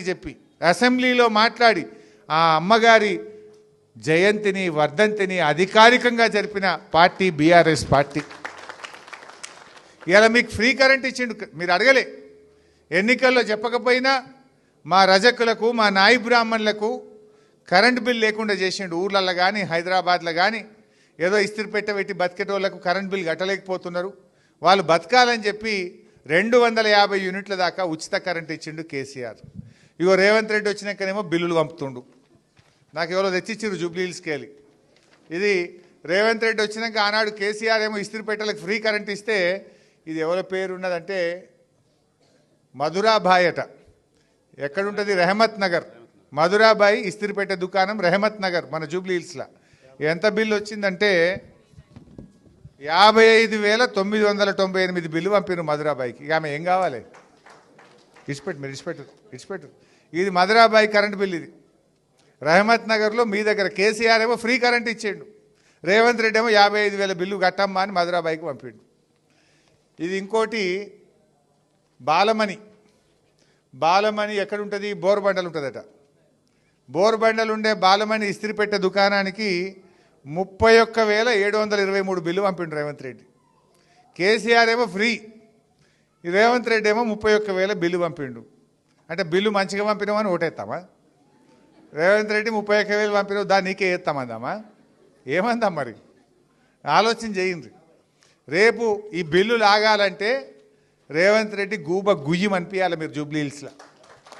చెప్పి అసెంబ్లీలో మాట్లాడి ఆ అమ్మగారి జయంతిని వర్ధంతిని అధికారికంగా జరిపిన పార్టీ బీఆర్ఎస్ పార్టీ. ఇలా మీకు ఫ్రీ కరెంట్ ఇచ్చిండు మీరు అడగలే. ఎన్నికల్లో చెప్పకపోయినా మా రజకులకు మా నాయి బ్రాహ్మణులకు కరెంట్ బిల్ లేకుండా చేసిండు. ఊర్లలో కానీ హైదరాబాద్లో కానీ ఏదో ఇస్త్రీ పెట్టబెట్టి బతికేటోళ్ళకు కరెంట్ బిల్ కట్టలేకపోతున్నారు. వాళ్ళు బతకాలని చెప్పి రెండు వందల యాభై యూనిట్ల దాకా ఉచిత కరెంట్ ఇచ్చిండు కేసీఆర్. ఇగో రేవంత్ రెడ్డి వచ్చినాకనేమో బిల్లులు పంపుతుండు. నాకు ఎవరో తెచ్చిచ్చారు జూబ్లీహిల్స్కి వెళ్ళి. ఇది రేవంత్ రెడ్డి వచ్చినాక ఆనాడు కేసీఆర్ ఏమో ఇస్త్రీపేటలకు ఫ్రీ కరెంట్ ఇస్తే ఇది ఎవరి పేరు ఉన్నదంటే మధురాబాయ్ అట. ఎక్కడుంటుంది? రెహమత్ నగర్. మధురాబాయి ఇస్త్రీపేట దుకాణం రెహమత్ నగర్ మన జూబ్లీ హిల్స్లో. ఎంత బిల్లు వచ్చిందంటే యాభై ఐదు వేల తొమ్మిది వందల తొంభై ఎనిమిది బిల్లు పంపిరు మధురాబాయికి ఇక ఆమె ఏం కావాలి? ఇచ్చిపెట్టు మీరు ఇచ్చిపెట్టు ఇచ్చిపెట్టు ఇది మధురాబాయి కరెంట్ బిల్ ఇది. రహమత్ నగర్లో మీ దగ్గర కేసీఆర్ ఏమో ఫ్రీ కరెంట్ ఇచ్చిండు. రేవంత్ రెడ్డి ఏమో యాభై ఐదు వేల బిల్లు కట్టమ్మా అని మధురాబాయికి పంపిండు. ఇది ఇంకోటి బాలమణి. బాలమణి ఎక్కడుంటుంది? బోర్బండలు ఉంటుందట. బోర్బండలు ఉండే బాలమణి ఇస్త్రీ పెట్టే దుకాణానికి ముప్పై ఒక్క వేల ఏడు వందల ఇరవై మూడు బిల్లు పంపిండు రేవంత్ రెడ్డి. కేసీఆర్ ఏమో ఫ్రీ. రేవంత్ రెడ్డి ఏమో ముప్పై ఒక్క వేల బిల్లు పంపిండు. అంటే బిల్లు మంచిగా పంపినామని ఓటేస్తామా రేవంత్ రెడ్డి ముప్పై ఒక్క వేలు పంపినావు దాన్ని నీకే వేస్తామందామా ఏమందాం మరి? ఆలోచన చేయండి. రేపు ఈ బిల్లు లాగాలంటే రేవంత్ రెడ్డి గూబ గుయ్యం అనిపించాలి మీరు జూబ్లీ హిల్స్లో.